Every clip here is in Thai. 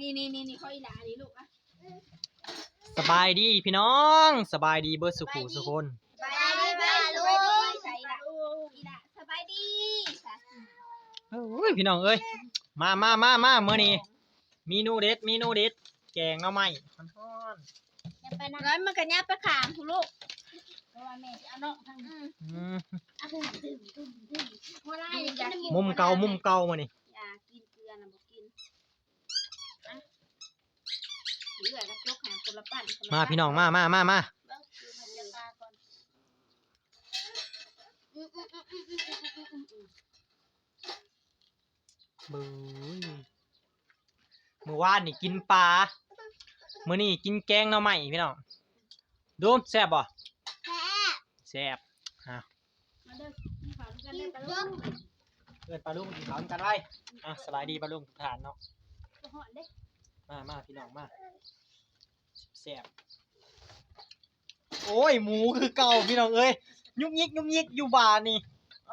นี่นี่นี่นี่เขาอีหลานี่ลูกอะสบายดีพี่น้อง สบายดีเบิร์ดสุขุสุคนสบายดีบ้าลูกใส่ละอีหลาสบายดีค่ะเอ้ยพี่น้องเอ้ยมามามามาเมื่อนี้เมนูเด็ดเมนูเด็ดแกงหน่อไม้ฮ้อนอย่าไปนะร้อยมันกันยับไปขามคุณลูกเพราะว่าแม่จะเอาน้องทางอืมๆอืมเอาไปดื่มดื่มดื่มหัวไล่อยากกินมุมเก่ามุมเก่ามานี่อยากกินเกลือนะบอกกินอะ เหลือกระจกหาคนละปั้นคละมาปั้พี่น้องมามามามาเบิ่งดูบรรยากาศก่อนอืมอืมอืมอืมอืมอืมอืมอืมบุ้ยเมื่อวานนี่กินปลามื้อนี้กินแกงหน่อไม้พี่น้องดูแซ่บบ่แซ่บฮะมาเด้อกินข้าวด้วยกันเด้อตะลุงเอิ้นปลาลุงกินข้าวกันไว้อะสบายดีปลาลุงทุกท่านเนาะจะหอนเด้อ มามาพี่น้องมาแซ่บโอ้ย หมูคือเก่าพี่น้องเอ้ยยุกยิกยุกยิกอยู่บ้านนี่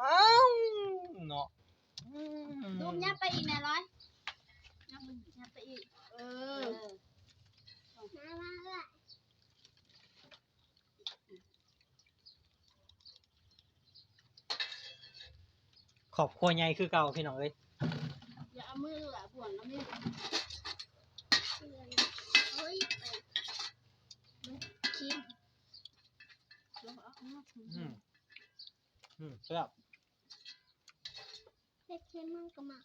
อ้าวเนาะอืมดูยับไปอีกแม่ร้อยยับไปยับไปอีกเออมามาเลยขอบครัวใหญ่คือเก่าพี่น้องเอ้ยอย่าเอามืออะบ่วงเอามือเฮ้ยไปคิมลงเอาเอาอืมอืมแซ่บเล็กเค็มมันก็มา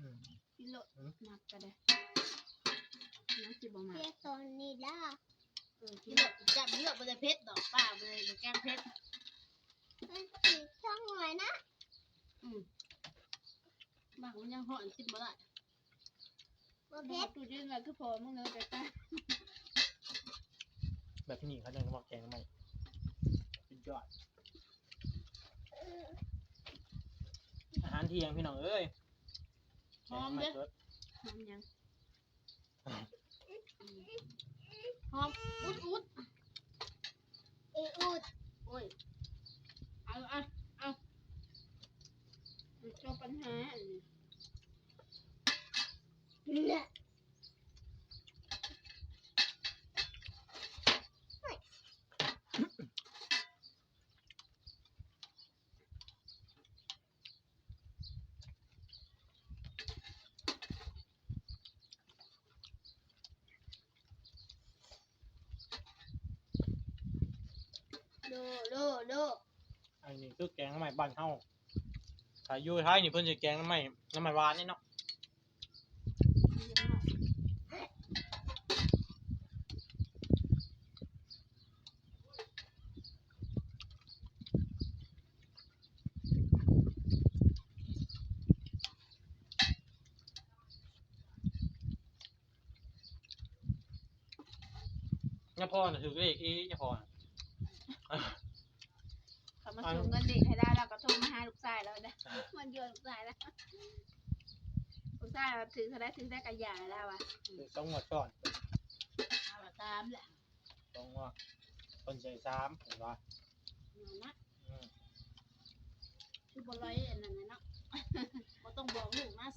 อืมกินโลดมักก็ได้น้ำจิบออกมาเรียกตอนนี้ล่ะเออกินโลดจับเยอะไปเลยเพชรดอกป้าไปเลยแกงเพชรมันสีช่องหน่อยนะ อืมบางมันยังห่อนกินบ่ได้บ่เพเพชชรรตูยืนเลยคือพอมึงเลยแต่ตาแบบนี้เขาเรียกว่าแกงใหม่สุด ยอด อาหารเที่ยงพี่น้องเอ้ยแกงใหม่สดหอมยังหอมอุดอุดอีอูดโอ้ยเอาเอาเอาเจ้าปัญหาอันนี้ เนี่ย ดูดูดูอันนี้คือแกงใหม่บ้านเฮาถ้าอยู่ไทยนี่เพิ่นจะแกงใหม่น้ำใหม่หวานนี่เนาะนี่พ่อน่ะถือเลขอีเนี่พ่อน่ะ เขามาส่งเงินเด็กให้ได้แล้วก็โทรมาหาลูกชายแล้วนะมันโยนลูกชายแล้วลูกชายว่าถึงเขาได้ถึงได้กระยาแล้วอะถือสองหัวช้อนเอาละตามแหละสองหัวคนใส่สามเห็นปะนั่นนะอืมคือบอลอยอันนั้นน่ะเนาะบ่ต้องบอกลูกนะ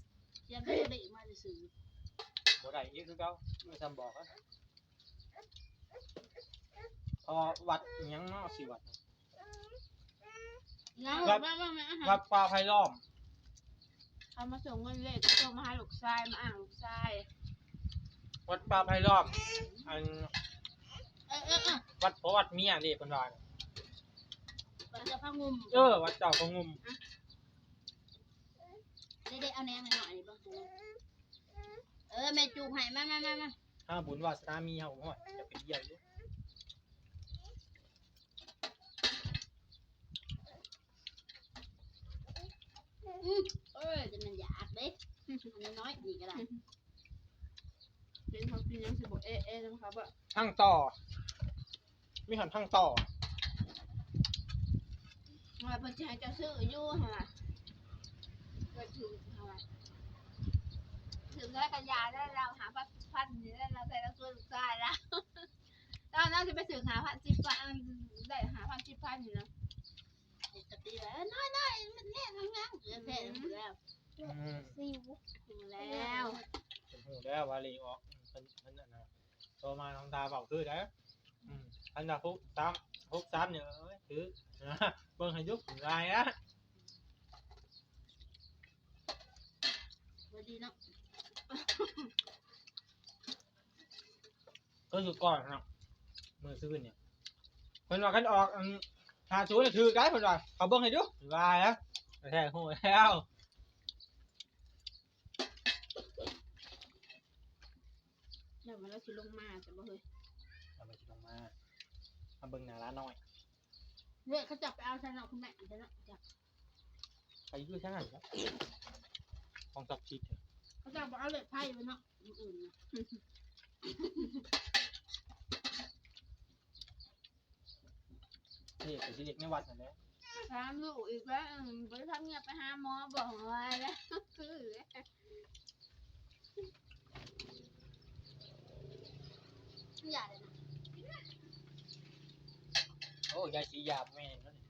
เขียนตัวเด็กมาซื่อบ่ได้อีกคือเก่าไม่ทำบอกอะ พอวัดอิหยังเนาะสิวัดๆงั้นบอกว่าว่ามาอาหารวัดป่าไผ่ล้อมเขามาส่งเงินเลขก็ส่งมาให้ลูกชายมาอ่างลูกชายวัดป่าไผ่ล้อมอันเออเออเออวัดเพราะวัดเมียเด้เพิ่นว่าน่ะเราจะพังงุมเออวัดเจ้าพงงุมได้ได้เอาแหนมให้หน่อยนี่เบ้างเออแม่จูบให้มามามามาถ้าบุญวาสนามีเฮาฮอดจะเป็นใหญ่อยู่ เอ้ยจะมันอยากเด้อันน้อยนี่ก็ได้เป็นเขากินยังสิบอกเอะเอะนะครับว่าทั้งต่อ มีหันทั้งต่อว่าเพิ่นสิให้เจ้าซื้ออยู่หั่นล่ะเพิ่นถือหั่นล่ะถึงแล้วกันยาได้เราหาพันพันนี่ได้เราใส่แล้วตัวลูกชายแล้วตอนนั้นจะไปถึงหาพันสิบพันได้หาพันสิบพันอยู่นะปก ติแล้วน้อยน้อยมันแน่งงๆเหลือแค่เหลือแล้วอืมสิวถึงแล้วเป็นหูแล้วว่าาลีออกเพิ่นเพิ่นนั่นน่ะโทรมาทางตาเบาคือได้อืมอันดาพุกสามพุกสามเนี่ยเอ้ยคือนะเบิ่งให้ยุบลายอะบ่ดีเนาะก็อยู่ก่อนเนาะมือซื้อเนี่ยเพิ่นว่ากันออก อืมหาชูนี่ถือได้เพิ่นว่าเขาเบิ่งให้ยุบลายอะแท้หูแล้วเดี๋ยวมันแล้วสิลงมาแต่บ่เฮ้ยเอาไปลงมามาเบิ่งหน้าร้านหน่อยเฮ้ยเขาจับไปเอาฉันเอาคุณแม่ฉันเนาะจับไปอยู่ช่างนั้นครับของสับชิดเถอะเขาจับไปเอาเหล็กไพ่ไปเนาะอื่นๆนะ นี่ไปสิเด็กในวัดนั่นแหละถามลูกอีกแล้วอืมไปทำเงียบไปหาหมอบอกว่าแล้วคืออย่าเลยนะโอ้ยายสียาบแม่นั่นนี่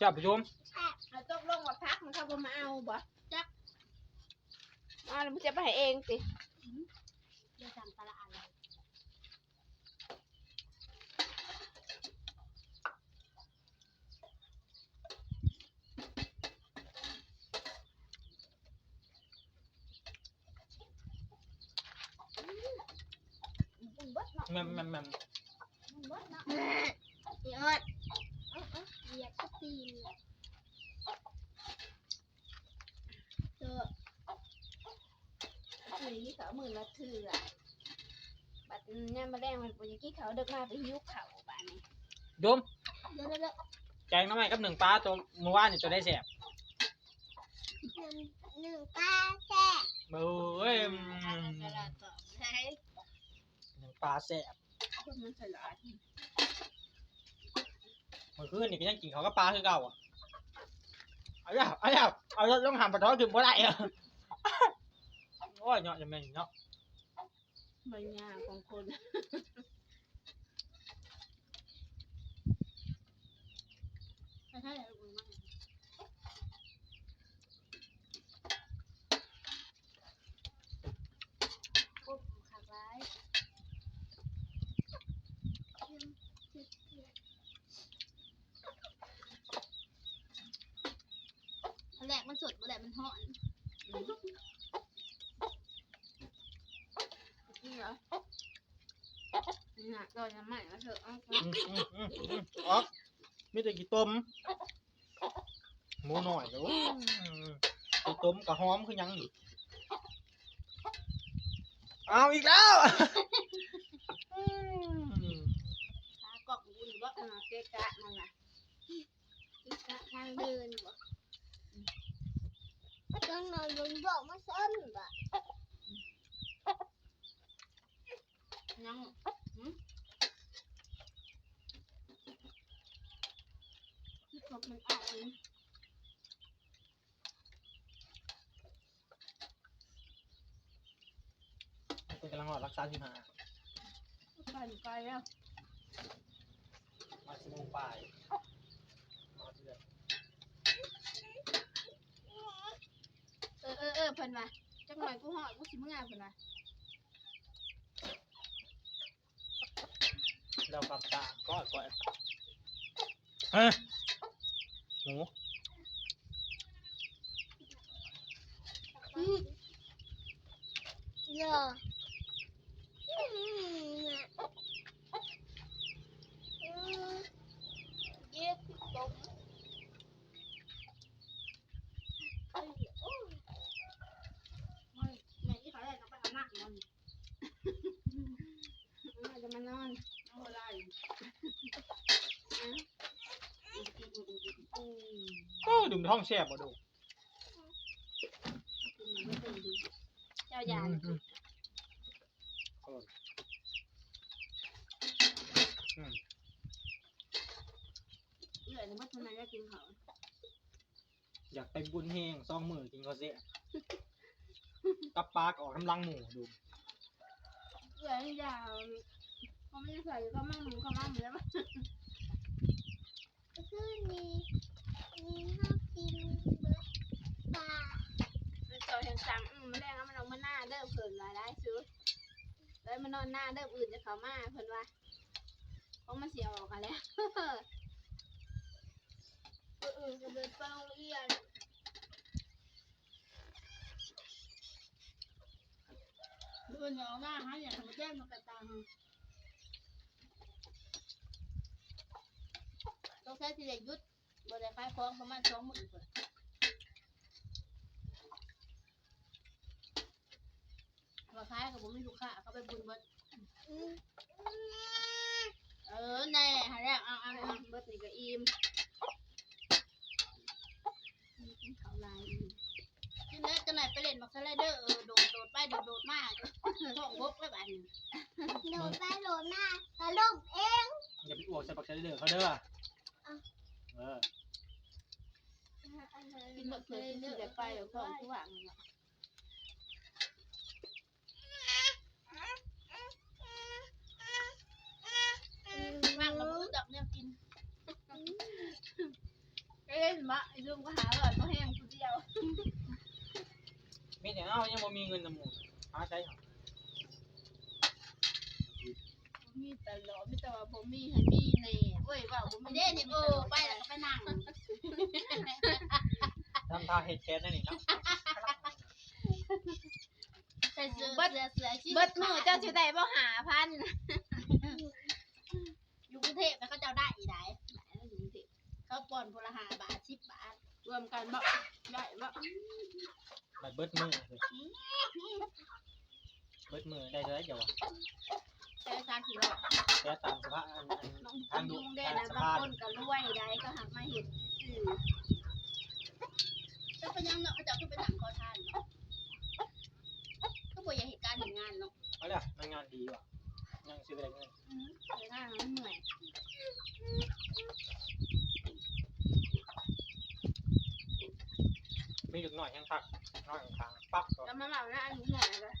จ้าผู้ชมเอาตกลงว่าพักมันเข้าบ่มาเอาบ่จักเอาแล้วมันจะไปให้เองสิ เดี๋ยวสั่งปลาละอะไร มึงเบิดเนาะ แม่มแม่มแม่ม มึงเบิดเนาะ ยอดเหยียดก็ตีนเลย เจอ นี่เขามื่นละเถื่อบัดเนี่ยมาแรงมันปุยกี้เขาเด็กมาไปหิ้วเขาบ้านนี้โยมเยวเดี๋ยวเดี๋ยวแกงน้ำมันกับหนึ่งปลาตัวเมื่อวานนี่ตัวได้แสบหนึ่งหนึ่งปลาแซ่บเบ้ยตลาดต่ใช่หนึ่งปลาแสบคนมันฉลาดเมื่อคืนนี่ก็ยังกินเขาวกับปลาคือเก่าอะเอาอย่าเอาอย่าเอาล้วต้องหามปลาท้อถึงบ่ได้อะ โอ้ยเนาะจะแม่นเนาะใบหญ้าของคนใช่ใช่ลูกมันปุ๊บขักไว้อันแรกมันสดอันแรกมันห่อนเหรอ นี่น่ะก็ยังไม่มาเถอะเอาอืมอืมอืมอืมออกมีแต่กี่ต้มหมูหน่อยเดี๋ยวกี่ต้มกับหอมคือหยังนี่เอาอีกแล้วอืมขากรอกบุญบ่เออเกะกะนั่นน่ะอีกทางเดินบ่ต้องนอนบนบอกมาซ้นบ่ยังหืมที่ก บมันออกเลยเป็นกำลังรอรักษาสิบห้าไปไกลแล้วมาสิบโมงปลายมาเดือนเออเออเออเพิ่นว่าจังหน่อยกูหอดกูสิมึงอะเพิ่นว่าเราปรับตาก็ก่อนเฮ้ หมูเยอะอืมอืม เย็บตบแม่ที่เขาได้ต้องไปอาบน้ำนอนเออจะมานอนเอาอะไรอืมอืมอืมอืมอืมอืม ก็ ดื่มท้องแซ่บบ่ดูเจ้ายาอืมอืมเหลือในมัธยมจะกินเขาอยากไปบุญแห้งซองมือกินก็เสียกับปลากออกกำลังหมูดูเหลือยาวเขาไม่ได้ใส่เขามั่งมึงเขามั่งแล้วคือมี นี้หนเจาะเห็นจังมันแรงแล้วมันลงมาหน้าเริ่มผื่นมาได้ซิเลยมันนอนหน้าเริ่มอื่นจะเขามาเพิ่นว่าเพราะมันเสียออกกันแล้วอื่นจะเป็นป้าเรียนดูหนอว่าฮะอย่างหัวแจ้งมักระตังต้องใช้ทีเดียยุด บริขายของประมาณสองหมื่นคนมาขายกับผมมีลูกค้าเขาไปบุญเบิดเออแน่หาแล้วเอาเอาเอาเบิดนี่ก็อิ่มกินข้าวลายอิ่มกินแล้วจะไหนไปเล่นบักสไลเดอร์เออโดดโดดไปโดดโดดมาท้องบกแล้วแบบนี้โดดไปโดดมาตลงเองอย่าไปอวกใส่ปักใส่เด้อเขาเด้อ เออ กินบักสไลเดอร์ไปเดี๋ยวท้องทุกอย่างเนาะมากกับมือดับเนี่ยกินเอ้ยมะไอ้ลุงก็หาว่าก็แห้งคนเดียวมีแต่เอายังบ่มีเงินนำหมู่หาใช้เหรอมีแต่หลอมีแต่ว่าผมมีให้มีเน่เว้ยว่าผมมีเด้นี่เออไปแล้วก็ไปนั่ง ทำท่าเฮ็ดแก๊สนั่นนี่เนาะใส่เสื้อเสื้อเสื้อชีเบิดมือเจ้าสิได้บ่หาพันอยู่กรุงเทพแล้วก็เจ้าได้อีไดเขาป่อนพลหาบาทสิบบาทรวมกันบ่ได้บ่บัดเบิดมือเลยเบิดมือได้เลยเดี๋ยววะใช้การถือว่าแค่ตามสภาพอันอันน้องทางดูยุงได้ทางนะสบางภาพคนก็รวยได้ก็หักมาเห็ดอือเจ้าเป็นยังเนาะเขาเจ้าคือเป็นหนังขอทานเนาะก็บ่อยากเหตุการณ์เห็นงานเนาะเอาล่ะมันงานดีว่ะยังซื้อได้เงินอือเวลามันเหนื่อยมีดึกหน่อยยังพักน้อยทางปั๊บก็แล้วมันเหล่านั้นอันนี้เหนื่อยเลย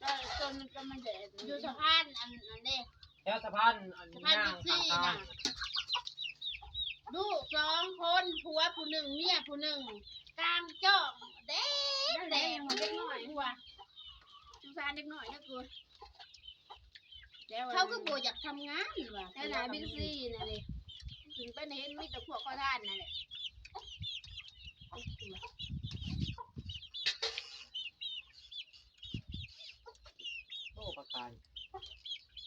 ก็จนก็มันแดดอยู่สะพานอันนั้นเด้แล้วสะพานอันสะพานย่างบิ๊กทางซี่ทาน่ะงลูกสองคนผัวผู้หนึ่งเมียผู้หนึ่งกลางจ้องเด้นั่นแหเด้ละยังมันเล็กน้อยผัวสงสารเล็กน้อยนะกูแล้วเขาก็บ่อยากทำงานว่ะแค่ไหนบิ๊กซี่น่ะเลยถึงไปเห็นมีแต่พวกข้อท่านนั่นแหละโอ้ประคาย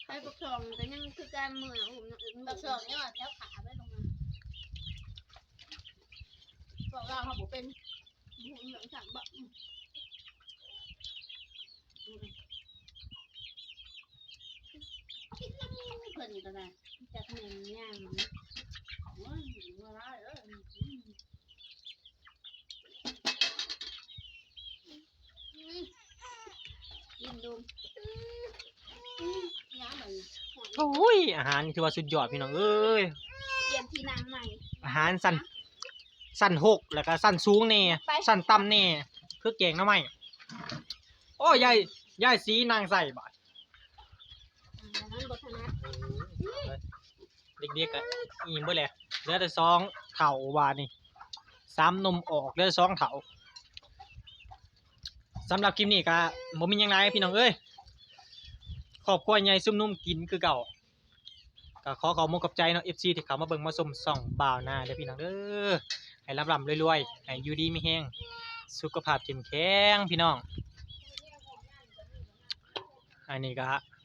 ไปปกครองก็ยังคือการเมืองผมยังอื่นบักสองเนี่ยว่าแถวขาไปลงมาพวกเราเขาบอกเป็น ผมเหลืองสั่งบ่คิดน้ำเพิ่นก็ได้จากแม่ย่างโอ้ยว่าร้ายเอ้ยกินดูย้ำเลยโอ้ยอาหารนี่ถือว่าสุดยอดพี่น้องเอ้ยเปลี่ยนที่นางใหม่อาหารสั้น สั้นหกแล้วก็สั้นสูงแน่สั้นต่ำแน่คือแกงหน้ำไม้โอ้ยายยายสีนางใส่บาดดังนั้นบทนัดเด็กๆก็อิ่มเบิดแหละเหลือแต่ซองเถาบาดนี่สามนมออกเหลือแต่ซองเถาสำหรับคลิปนี้ก็บ่มีหยังไงพี่น้องเอ้ยครอบครัวใหญ่ซุ่มนุ่มกินคือเก่า ก็ขอขอบคุณกับใจเนาะ FC ที่เข้ามาเบิ่งมาชมส่องบ่าวหน้าเด้อพี่น้องเด้อให้ร่ำๆรวยๆให้อยู่ดีมีแฮงสุขภาพเข้มแข็งพี่น้อง อันนี้ก็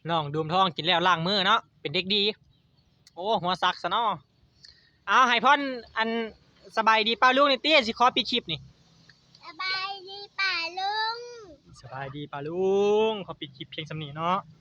น้องดูมทองกินแล้วล้างมือเนาะเป็นเด็กดี โอ้หัวซักซะเนาะเอาให้พ่อนอันสบายดีป้าลุงนี่เตี้ยสิขอปิดคลิปนี่สบายดีป่าลุง สบายดีป้าลุงขอปิดคลิปเพียงสำนีเนาะส